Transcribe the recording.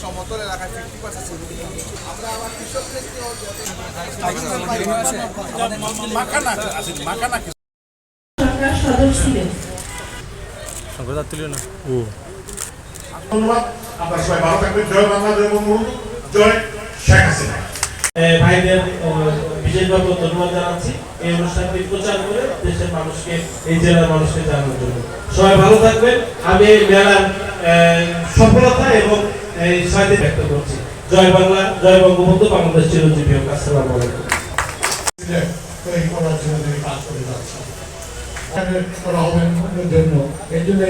সমতল এলাকায় fifty percent আমরা আমার কৃষক সরকার সদস্য ছিলেন ধন্যবাদ। আপনারা সবাই ভালো থাকবেন। জয় বাংলা জয় বঙ্গবন্ধু জয় শেখ হাসিনা। ভাইদের বিশেষভাবে ধন্যবাদ জানাচ্ছি। এই অনুষ্ঠানটি প্রচার করে দেশের মানুষকে এই জেলার মানুষকে জানানোর জন্য। সবাই ভালো থাকবেন। আমি এই মেলার সফলতা এবং এই সাথে ব্যক্ত করছি। জয় বাংলা জয় বঙ্গবন্ধু বাংলাদেশ চিরঞ্জীবী হোক। আসসালামু আলাইকুম। তৈরি করার জন্য কাজ করে যাচ্ছেন। করা হবে জন্য। এই জন্য